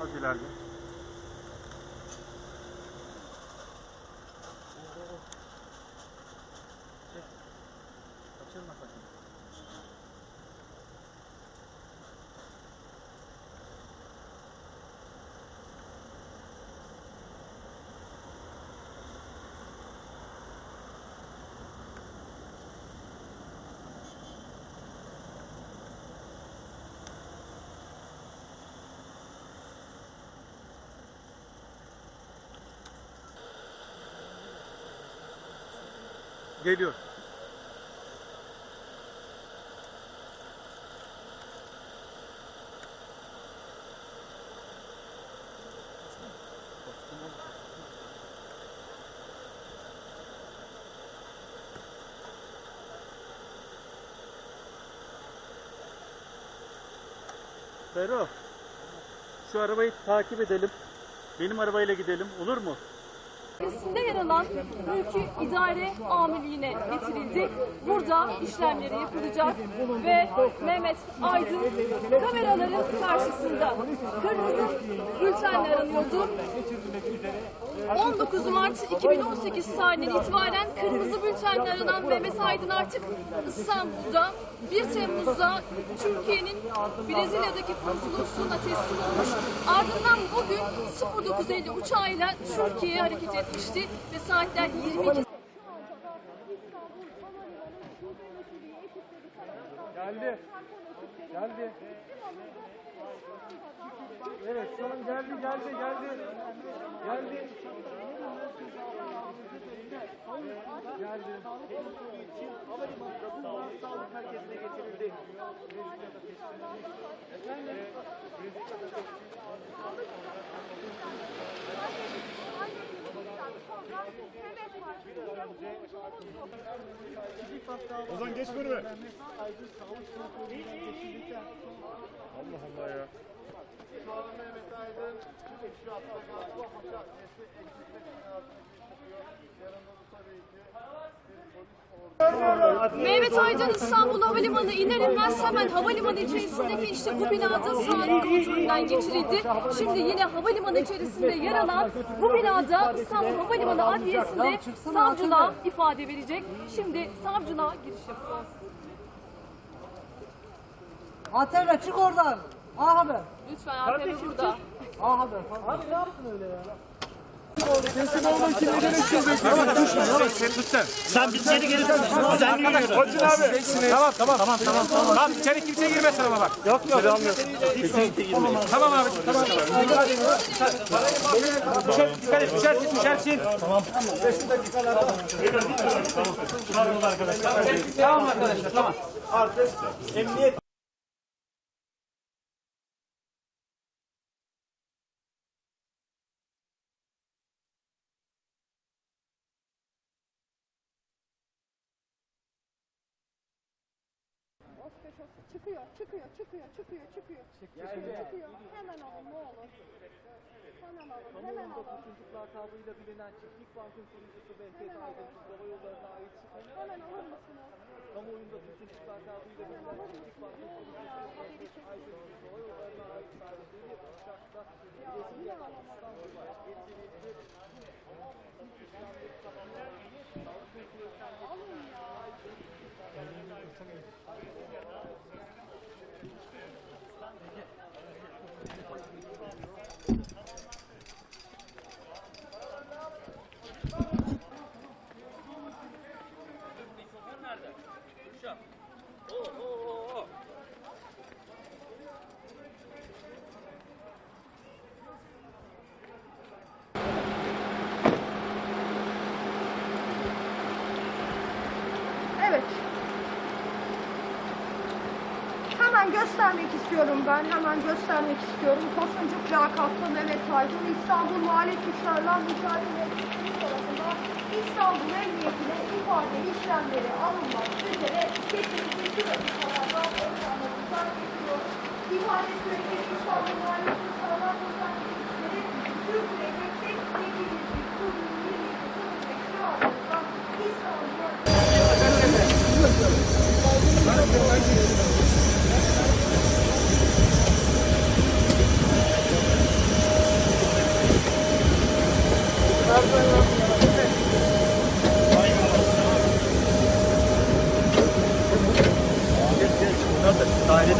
Az ileride. Geliyor. Ferro, şu arabayı takip edelim. Benim arabayla gidelim, olur mu? Adresinde yer alan Mülki İdare Amirliği'ne getirildi. Burada işlemleri yapılacak ve Mehmet Aydın kameraların karşısında kırmızı bültenle aranıyordu. 19 Mart 2018 tarihinden itibaren kırmızı bültenle aranan Mehmet Aydın artık İstanbul'da 1 Temmuz'da Türkiye'nin Brezilya'daki konsolosluğuna teslim olmuş. Ardından bugün 0950 uçağıyla Türkiye'ye hareket etmişti ve saatler 22 Geldi. Geldi. Evet şu an geldi geldi geldi. Geldi. Geldi. Sağlık merkezine getirildi. Ozan geç önüme. Allah Allah ya. Şu an Mehmet Aydın şu hafta. Bu hafta Mehmet Aydın İstanbul Havalimanı iner inmez hemen havalimanı içerisindeki işte bu binada sağlık kontrolünden geçirildi. Şimdi yine havalimanı içerisinde yer alan bu binada İstanbul Havalimanı Adliyesi'nde savcılığa ifade verecek. Şimdi savcılığa giriş yapacağız. ATV çık oradan. A Haber. Lütfen ATV burada. A Haber. Abi ne yaptın öyle ya? Sen bir içeri geri Sen yürüyorsun. Koçun abi. Tamam tamam tamam tamam. Tamam içeri kimse girmesin ama bak. Yok yok. Tamam abi tamam. Dışarı dikkat et dışarı çık dışarı çık. Tamam. Tamam arkadaşlar tamam. Artık emniyet Çıkıyor, çıkıyor, çıkıyor, çıkıyor, çıkıyor. Çıkıyor, çıkıyor. Hemen alın ne olur. Hemen alın, hemen alın. Çocuklar tavrıyla bilinen Çiftlik Bank'ın kurucusu Behzat Aydın Türk Hava Yolları'na ait Hemen alır mısınız? kamuoyunda Çiftlikler tavrıyla bilinen Çiftlik Bank'ın kurucusu Behzat Aydın Türk Hava Yolları'na ait sahipleri uçakta Brezilya'dan İstanbul'a getirildi. İlk işlemleri tamamlanan sağlık kontrolünden Evet. Hemen göstermek istiyorum ben, hemen göstermek istiyorum. Tosuncuk lakaplı Mehmet Aydın İstanbul Mali Suçlarla Mücadele tarafından İstanbul Emniyetine ifade işlemleri alınmak üzere getirildiği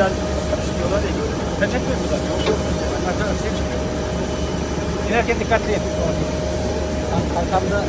Eskiden istiyorlar ya. Kaçak mı buradan? Yok. Arkadan ses çıkıyor. İnerken dikkatli yapın. Kalkamda